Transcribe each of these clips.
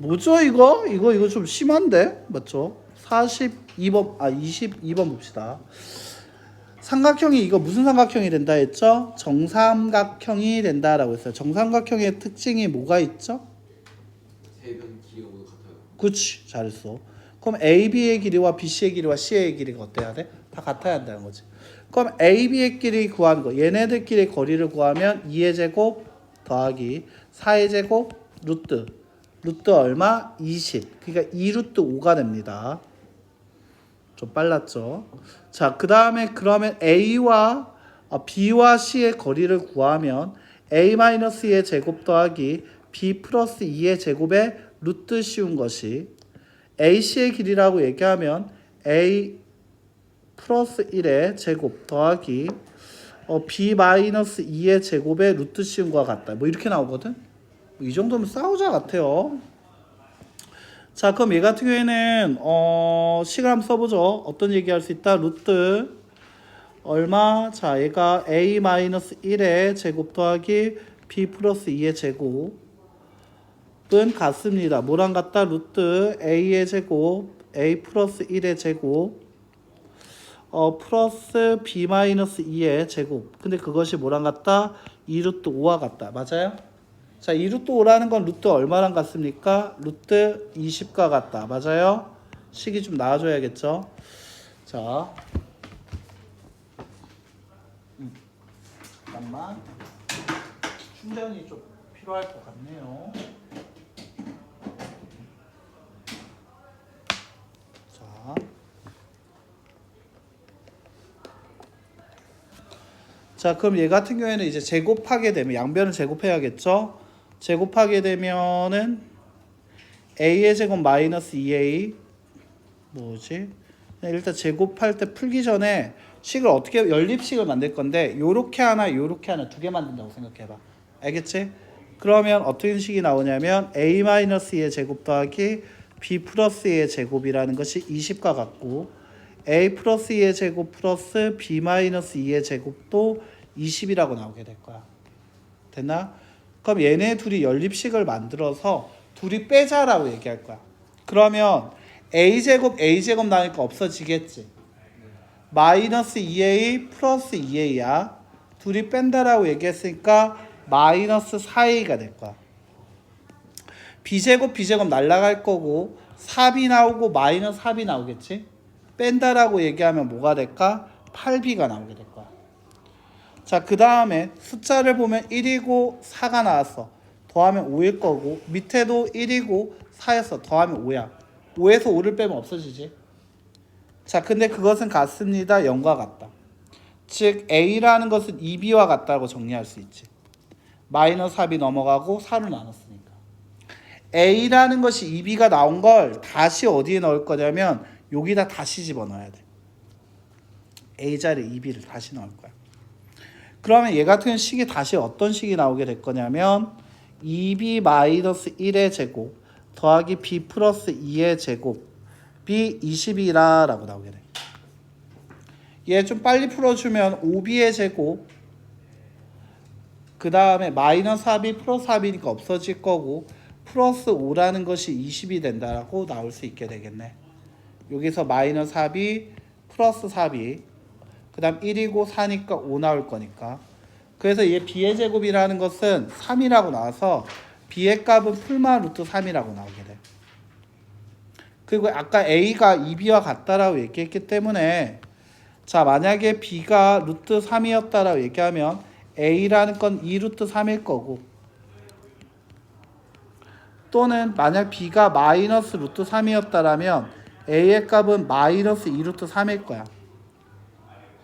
뭐죠 이거? 이거 이거 좀 심한데 맞죠? 42번 아 22번 봅시다. 삼각형이 이거 무슨 삼각형이 된다 했죠? 정삼각형이 된다라고 했어요. 정삼각형의 특징이 뭐가 있죠? 세변 기호가 같아요. 그치 잘했어. 그럼 AB의 길이와 BC의 길이와 CA의 길이가 어때야 돼? 다 같아야 한다는 거지. 그럼 AB의 길이 구하는 거 얘네들끼리 거리를 구하면 2의 제곱 더하기 4의 제곱 루트 루트 얼마? 20 그러니까 2 루트 5가 됩니다. 좀 빨랐죠. 자, 그 다음에 그러면 A와 아, B와 C의 거리를 구하면 A-2의 제곱 더하기 B 플러스 2의 제곱의 루트 씌운 것이 AC의 길이라고 얘기하면 A 플러스 1의 제곱 더하기 어, B 마이너스 2의 제곱의 루트 씌운 것과 같다. 뭐 이렇게 나오거든. 이 정도면 싸우자 같아요. 자, 그럼 얘 같은 경우에는 어, 식을 한번 써보죠. 어떤 얘기할 수 있다? 루트 얼마? 자, 얘가 a 마이너스 1의 제곱 더하기 b 플러스 2의 제곱은 같습니다. 뭐랑 같다? 루트 a의 제곱 a 플러스 1의 제곱 어 플러스 b 마이너스 2의 제곱. 근데 그것이 뭐랑 같다? 2 루트 5와 같다. 맞아요? 자, 2 루트 5라는 건 루트 얼마랑 같습니까? 루트 20과 같다. 맞아요? 식이 좀 나와줘야겠죠? 자. 음, 잠깐만. 충전이 좀 필요할 것 같네요. 자. 자, 그럼 얘 같은 경우에는 이제 제곱하게 되면 양변을 제곱해야겠죠? 제곱하게 되면은 a의 제곱 마이너스 2a 뭐지? 일단 제곱할 때 풀기 전에 식을 어떻게 연립식을 만들 건데 요렇게 하나 요렇게 하나 두 개 만든다고 생각해 봐. 알겠지? 그러면 어떤 식이 나오냐면 a 마이너스 2의 제곱 더하기 b 플러스 2의 제곱이라는 것이 20과 같고 a 플러스 2의 제곱 플러스 b 마이너스 2의 제곱도 20이라고 나오게 될 거야. 됐나? 그럼 얘네 둘이 연립식을 만들어서 둘이 빼자라고 얘기할 거야. 그러면 a 제곱 a 제곱 나니까 없어지겠지. 마이너스 2a 플러스 2a야. 둘이 뺀다라고 얘기했으니까 마이너스 4a가 될 거야. b제곱 b제곱 날라갈 거고 4b 나오고 마이너스 4b 나오겠지. 뺀다라고 얘기하면 뭐가 될까? 8b가 나오게 될 거야. 자, 그 다음에 숫자를 보면 1이고 4가 나왔어. 더하면 5일 거고 밑에도 1이고 4였어. 더하면 5야. 5에서 5를 빼면 없어지지. 자, 근데 그것은 같습니다. 0과 같다. 즉 A라는 것은 2B와 같다고 정리할 수 있지. 마이너스 4B 넘어가고 4로 나눴으니까. A라는 것이 2B가 나온 걸 다시 어디에 넣을 거냐면 여기다 다시 집어넣어야 돼. A 자리 2B를 다시 넣을 거야. 그러면 얘 같은 식이 다시 어떤 식이 나오게 될 거냐면 2b 마이너스 1의 제곱 더하기 b 플러스 2의 제곱 b 20이라 라고 나오게 돼. 얘 좀 빨리 풀어주면 5b의 제곱 그 다음에 마이너스 4b 플러스 4b니까 없어질 거고 플러스 5라는 것이 20이 된다라고 나올 수 있게 되겠네. 여기서 마이너스 4b 플러스 4b 그 다음 1이고 4니까 5 나올 거니까. 그래서 얘 b의 제곱이라는 것은 3이라고 나와서 b의 값은 풀마 루트 3이라고 나오게 돼. 그리고 아까 a가 2b와 같다라고 얘기했기 때문에 자 만약에 b가 루트 3이었다라고 얘기하면 a라는 건 2 루트 3일 거고 또는 만약 b가 마이너스 루트 3이었다라면 a의 값은 마이너스 2 루트 3일 거야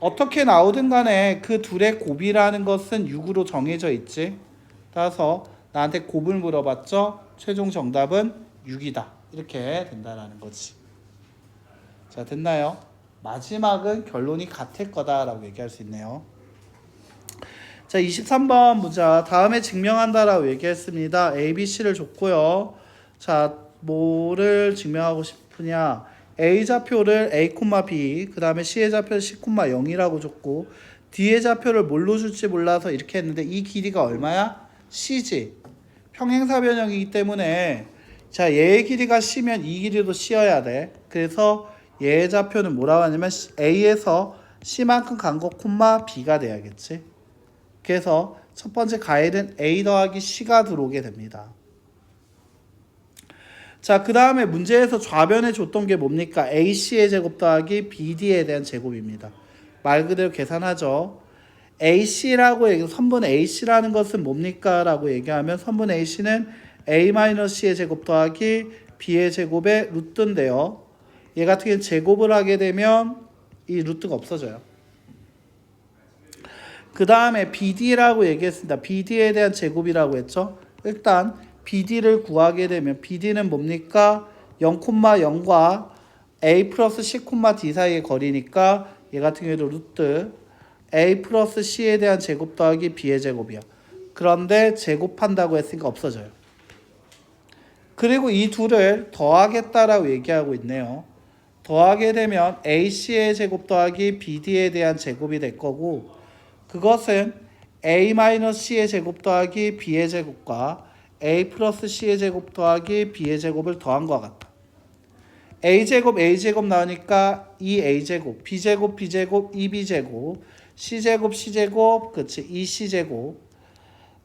어떻게 나오든 간에 그 둘의 곱이라는 것은 6으로 정해져 있지. 따라서 나한테 곱을 물어봤죠. 최종 정답은 6이다. 이렇게 된다라는 거지. 자, 됐나요? 마지막은 결론이 같을 거다라고 얘기할 수 있네요. 자, 23번 문자. 다음에 증명한다라고 얘기했습니다. A, B, C를 줬고요. 자, 뭐를 증명하고 싶으냐? A 좌표를 A, B, 그 다음에 C의 좌표를 C, 0이라고 줬고 D의 좌표를 뭘로 줄지 몰라서 이렇게 했는데 이 길이가 얼마야? C지. 평행사 변형이기 때문에 자, 얘의 길이가 C면 이 길이도 C여야 돼. 그래서 얘의 좌표는 뭐라고 하냐면 A에서 C만큼 간 거 콤마 B가 돼야겠지. 그래서 첫 번째 가일은 A 더하기 C가 들어오게 됩니다. 자, 그 다음에 문제에서 좌변에 줬던 게 뭡니까? AC의 제곱 더하기 BD에 대한 제곱입니다. 말 그대로 계산하죠. AC라고 얘기, 선분 AC라는 것은 뭡니까? 라고 얘기하면 선분 AC는 A-C의 제곱 더하기 B의 제곱의 루트인데요. 얘 같은 경우는 제곱을 하게 되면 이 루트가 없어져요. 그 다음에 BD라고 얘기했습니다. BD에 대한 제곱이라고 했죠. 일단 BD를 구하게 되면 BD는 뭡니까? 0,0과 A 플러스 C, D 사이의 거리니까 얘 같은 경우에도 루트 A 플러스 C에 대한 제곱 더하기 B의 제곱이야. 그런데 제곱한다고 했으니까 없어져요. 그리고 이 둘을 더하겠다라고 얘기하고 있네요. 더하게 되면 AC의 제곱 더하기 BD에 대한 제곱이 될 거고 그것은 A-C의 제곱 더하기 B의 제곱과 A 플러스 C의 제곱 더하기 B의 제곱을 더한 것 같다. A제곱 A제곱 나오니까 2A제곱 B제곱 B제곱 2B제곱 C제곱 C제곱 그치 2C제곱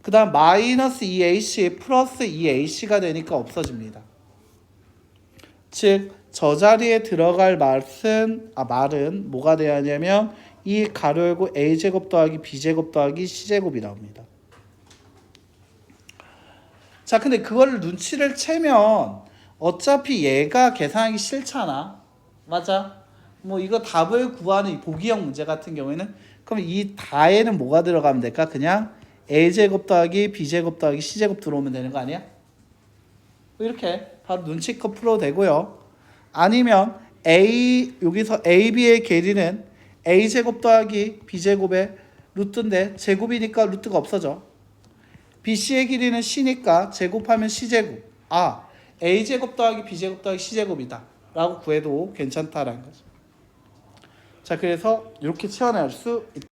그 다음 마이너스 2AC 플러스 2AC가 되니까 없어집니다. 즉 저 자리에 들어갈 말은 아 말은 뭐가 하냐면 이 가로 열고 a 제곱 더하기 b 제곱 더하기 c 제곱이 나옵니다. 자, 근데 그걸 눈치를 채면 어차피 얘가 계산하기 싫잖아. 맞아? 뭐 이거 답을 구하는 이 보기형 문제 같은 경우에는 그럼 이 다에는 뭐가 들어가면 될까? 그냥 a 제곱 더하기 b 제곱 더하기 c 제곱 들어오면 되는 거 아니야? 뭐 이렇게 바로 눈치껏 풀어도 되고요. 아니면 a 여기서 a b의 길이는 a 제곱 더하기 b 제곱의 루트인데 제곱이니까 루트가 없어져. B c의 길이는 c니까 제곱하면 c 제곱. 아 a 제곱 더하기 b 제곱 더하기 c 제곱이다 라고 구해도 괜찮다라는 거죠. 자 그래서 이렇게 채워낼 수 있다.